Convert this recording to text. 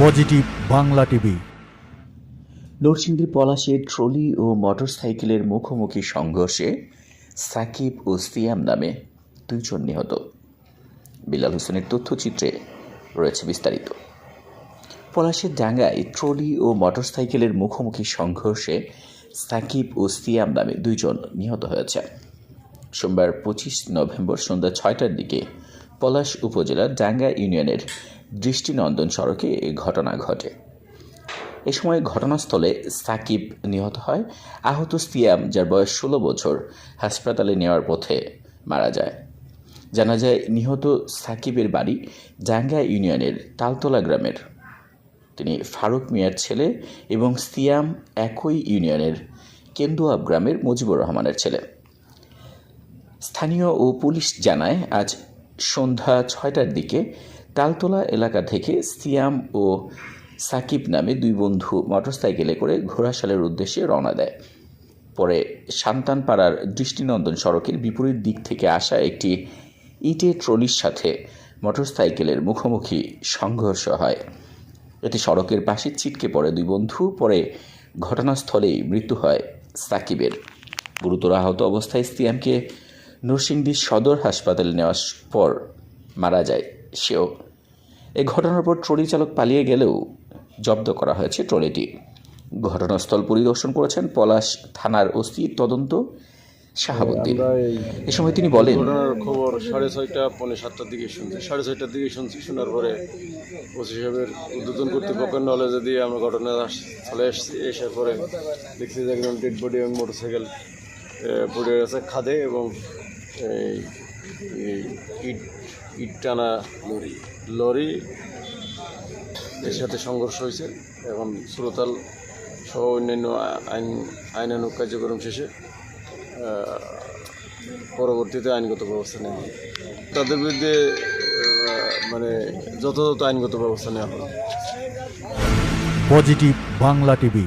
Positive Bangla TV নরসিংদীর পলাশে trolley ও মোটরসাইকেলের মুখোমুখি সংঘর্ষে সাকিব ও সিয়াম নামে দুইজন নিহত। বিলাল হোসেনের তথ্যচিত্রে রয়েছে বিস্তারিত। পলাশের ডাঙ্গায় ট্রলি ও মোটরসাইকেলের মুখোমুখি সংঘর্ষে সাকিব ও সিয়াম নামে দুইজন নিহত হয়েছে সোমবার পঁচিশ নভেম্বর সন্ধ্যা ছয়টার দিকে পলাশ উপজেলার ডাঙ্গা ইউনিয়নের দৃষ্টিনন্দন সড়কে এ ঘটনা ঘটে। এ সময় ঘটনাস্থলে সাকিব নিহত হয়। আহত সিয়াম, যার বয়স ষোলো বছর, হাসপাতালে নেওয়ার পথে মারা যায়। জানা যায়, নিহত সাকিবের বাড়ি জাঙ্গা ইউনিয়নের তালতলা গ্রামের। তিনি ফারুক মিয়ার ছেলে এবং সিয়াম একই ইউনিয়নের কেন্দুয়াব গ্রামের মুজিবুর রহমানের ছেলে। স্থানীয় ও পুলিশ জানায়, আজ সন্ধ্যা ছয়টার দিকে তালতলা এলাকা থেকে সিয়াম ও সাকিব নামে দুই বন্ধু মোটরসাইকেলে করে ঘোড়াশালের উদ্দেশ্যে রওনা দেয়। পরে সান্তানপাড়ার দৃষ্টিনন্দন সড়কের বিপরীত দিক থেকে আসা একটি ইটে ট্রলির সাথে মোটরসাইকেলের মুখোমুখি সংঘর্ষ হয়। এতে সড়কের পাশে ছিটকে পড়ে দুই বন্ধু, পরে ঘটনাস্থলেই মৃত্যু হয় সাকিবের। গুরুতর আহত অবস্থায় সিয়ামকে নরসিংদী সদর হাসপাতালে নেওয়ার পর মারা যায় সেও। এ ঘটনার পর ট্রলি চালক পালিয়ে গেলেও জব্দ করা হয়েছে ট্রলিটি। ঘটনাস্থল পরিদর্শন করেছেন পলাশ থানার ওসি তদন্ত শাহাবুদ্দিন এ সময় তিনি বলেন ঘটনার খবর সাড়ে ছয়টা পৌনে সাতটার দিকে শুনছি। সাড়ে ছয়টার দিকে শুনছি শোনার পরে ওসি সাহেবের উদ্বোধন কর্তৃপক্ষের নলেজে দিয়ে আমরা ঘটনা চলে এসেছি। এসার পরে দেখছি যে একজন ডেড বডি এবং মোটরসাইকেল পড়ে গেছে খাদে এবং এই ইট ইট টানা লরি। লরি এর সাথে সংঘর্ষ হয়েছে এখন সুরতাল সহ অন্যান্য আইন, আইনানুগ কার্যক্রম শেষে পরবর্তীতে আইনগত ব্যবস্থা নেওয়া হবে তাদের বিরুদ্ধে মানে যথাযথ আইনগত ব্যবস্থা নেওয়া হবে। Positive Bangla TV